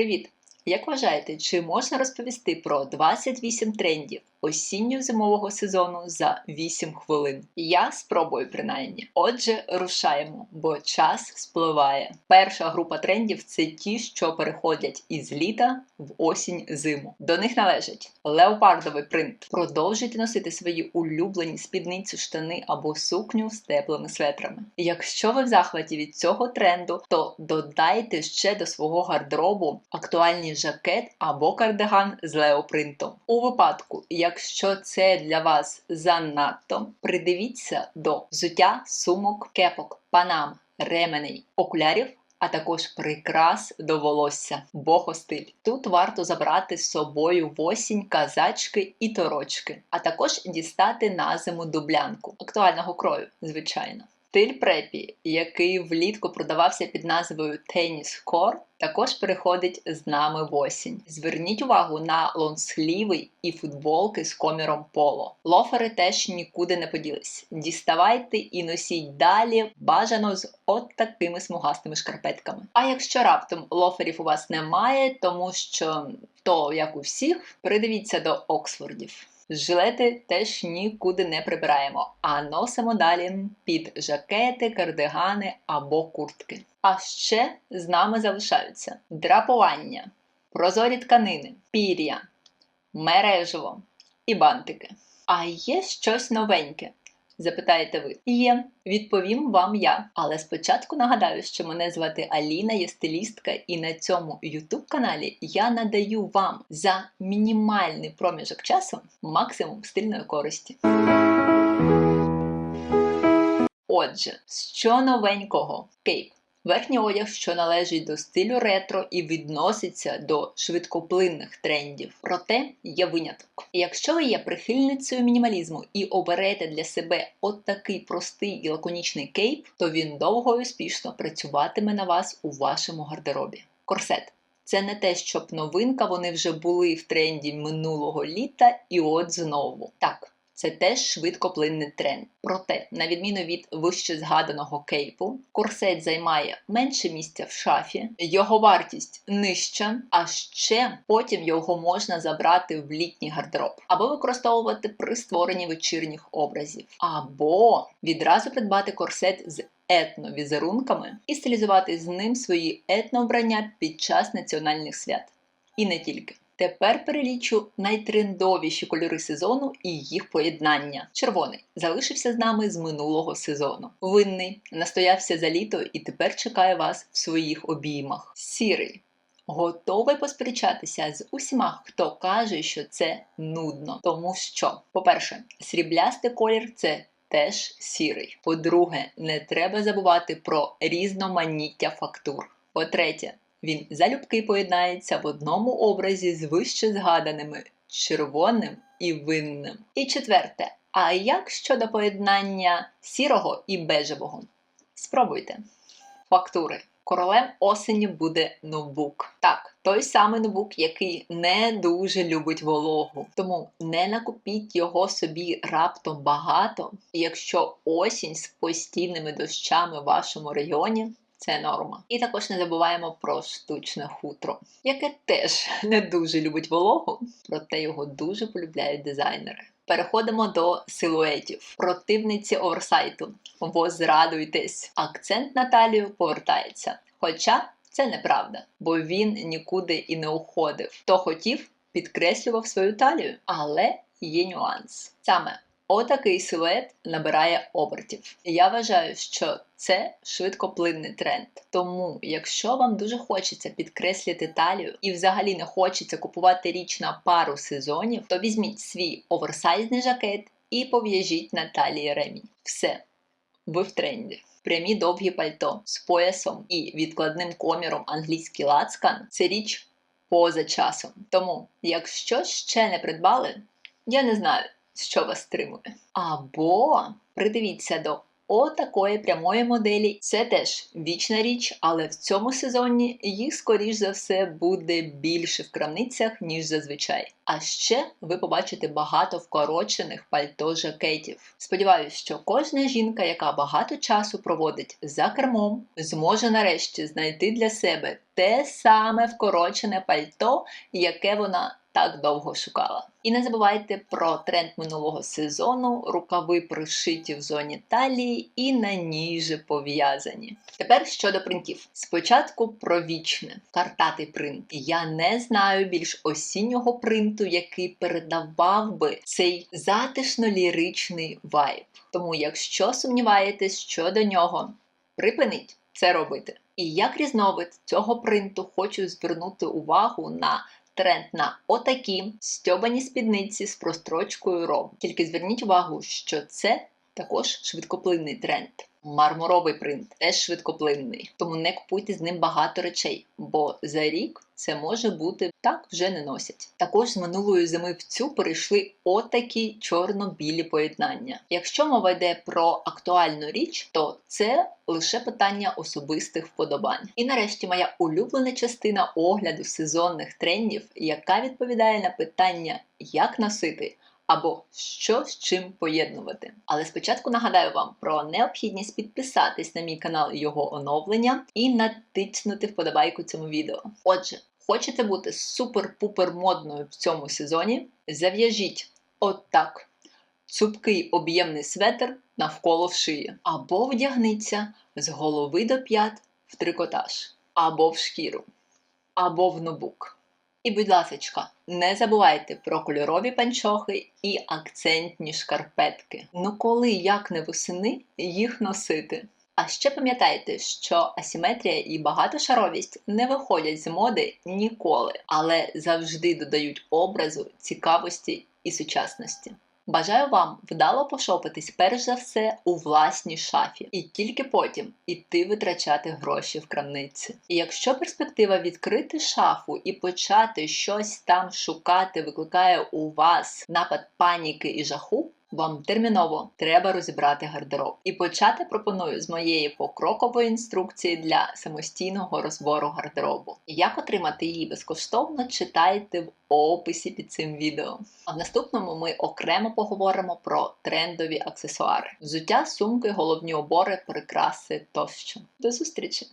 Привіт! Як вважаєте, чи можна розповісти про 28 трендів осінньо-зимового сезону за 8 хвилин? Я спробую принаймні. Отже, рушаємо, бо час спливає. Перша група трендів це ті, що переходять із літа в осінь зиму. До них належать леопардовий принт. Продовжуйте носити свої улюблені спідниці, штани або сукню з теплими светрами. Якщо ви в захваті від цього тренду, то додайте ще до свого гардеробу актуальний жакет або кардиган з леопринтом. У випадку, якщо це для вас занадто, придивіться до взуття, сумок, кепок, панам, ременей, окулярів а також прикрас до волосся, богостиль. Тут варто забрати з собою в осінь казачки і торочки, а також дістати на зиму дублянку актуального крою, звичайно. Стиль препі, який влітку продавався під назвою Теніс Кор, також переходить з нами в осінь. Зверніть увагу на лонсліви і футболки з коміром поло. Лофери теж нікуди не поділись. Діставайте і носіть далі, бажано з от такими смугастими шкарпетками. А якщо раптом лоферів у вас немає, тому що то як у всіх, придивіться до Оксфордів. Жилети теж нікуди не прибираємо, а носимо далі під жакети, кардигани або куртки. А ще з нами залишаються драпування, прозорі тканини, пір'я, мережево і бантики. А є щось новеньке, Запитаєте ви? Є, відповім вам я. Але спочатку нагадаю, що мене звати Аліна, є стилістка, і на цьому youtube каналі я надаю вам за мінімальний проміжок часу максимум стильної користі. Отже, що новенького? Кейп. Верхній одяг, що належить до стилю ретро і відноситься до швидкоплинних трендів. Проте є виняток. Якщо ви є прихильницею мінімалізму і оберете для себе от такий простий і лаконічний кейп, то він довго і успішно працюватиме на вас у вашому гардеробі. Корсет. Це не те, щоб новинка, вони вже були в тренді минулого літа, і от знову. Так, це теж швидкоплинний тренд. Проте, на відміну від вище згаданого кейпу, корсет займає менше місця в шафі, його вартість нижча, а ще потім його можна забрати в літній гардероб, або використовувати при створенні вечірніх образів, або відразу придбати корсет з етновізерунками і стилізувати з ним свої етновбрання під час національних свят. І не тільки. Тепер перелічу найтрендовіші кольори сезону і їх поєднання. Червоний залишився з нами з минулого сезону. Винний настоявся за літо і тепер чекає вас в своїх обіймах. Сірий. Готовий посперечатися з усіма, хто каже, що це нудно. Тому що, по-перше, сріблястий колір це теж сірий. По-друге, не треба забувати про різноманіття фактур. По-третє, він залюбки поєднається в одному образі з вище згаданими червоним і винним. І четверте. А як щодо поєднання сірого і бежевого? Спробуйте. Фактури. Королем осені буде ноутбук. Так, той самий ноутбук, який не дуже любить вологу. Тому не накупіть його собі раптом багато. Якщо осінь з постійними дощами в вашому районі, це норма. І також не забуваємо про штучне хутро, яке теж не дуже любить вологу, проте його дуже полюбляють дизайнери. Переходимо до силуетів. Противниці оверсайту. Возрадуйтесь. Акцент на талію повертається. Хоча це неправда, бо він нікуди і не уходив. Хто хотів, підкреслював свою талію, але є нюанс. Саме Отакий силует набирає обертів. Я вважаю, що це швидкоплинний тренд. Тому, якщо вам дуже хочеться підкреслити талію і взагалі не хочеться купувати річ на пару сезонів, то візьміть свій оверсайзний жакет і пов'яжіть на талії ремінь. Все, ви в тренді. Прямі довгі пальто з поясом і відкладним коміром англійський лацкан це річ поза часом. Тому, якщо ще не придбали, я не знаю що вас стримує. Або придивіться до отакої прямої моделі. Це теж вічна річ, але в цьому сезоні їх, скоріш за все, буде більше в крамницях, ніж зазвичай. А ще ви побачите багато вкорочених пальто жакетів. Сподіваюсь, що кожна жінка, яка багато часу проводить за кермом, зможе нарешті знайти для себе те саме вкорочене пальто, яке вона так довго шукала. І не забувайте про тренд минулого сезону: рукави пришиті в зоні талії і на ній же пов'язані. Тепер щодо принтів. Спочатку про вічне картатий принт. Я не знаю більш осіннього принту, який передавав би цей затишно-ліричний вайб. Тому, якщо сумніваєтесь щодо нього, припиніть це робити. І як різновид цього принту хочу звернути увагу на тренд на отакі стьобані спідниці з прострочкою ром. Тільки зверніть увагу, що це також швидкоплинний тренд. Мармуровий принт теж швидкоплинний, тому не купуйте з ним багато речей, бо за рік це може бути так вже не носять. Також з минулої зими в цю перейшли отакі чорно-білі поєднання. Якщо мова йде про актуальну річ, то це лише питання особистих вподобань. І нарешті моя улюблена частина огляду сезонних трендів, яка відповідає на питання, як носити або що з чим поєднувати. Але спочатку нагадаю вам про необхідність підписатись на мій канал і його оновлення і натиснути вподобайку цьому відео. Отже, хочете бути супер-пупер модною в цьому сезоні? Зав'яжіть отак. Цупкий об'ємний светр навколо в шиї. Або вдягниться з голови до п'ят в трикотаж, або в шкіру, або в нобук. І, будь ласка, не забувайте про кольорові панчохи і акцентні шкарпетки. Ну коли як не восени їх носити. А ще пам'ятайте, що асиметрія і багатошаровість не виходять з моди ніколи, але завжди додають образу, цікавості і сучасності. Бажаю вам вдало пошопитись перш за все у власній шафі, і тільки потім іти витрачати гроші в крамниці. І якщо перспектива відкрити шафу і почати щось там шукати, викликає у вас напад паніки і жаху. Вам терміново треба розібрати гардероб. І почати пропоную з моєї покрокової інструкції для самостійного розбору гардеробу. Як отримати її безкоштовно, читайте в описі під цим відео. А в наступному ми окремо поговоримо про трендові аксесуари: взуття, сумки, головні убори, прикраси тощо. До зустрічі!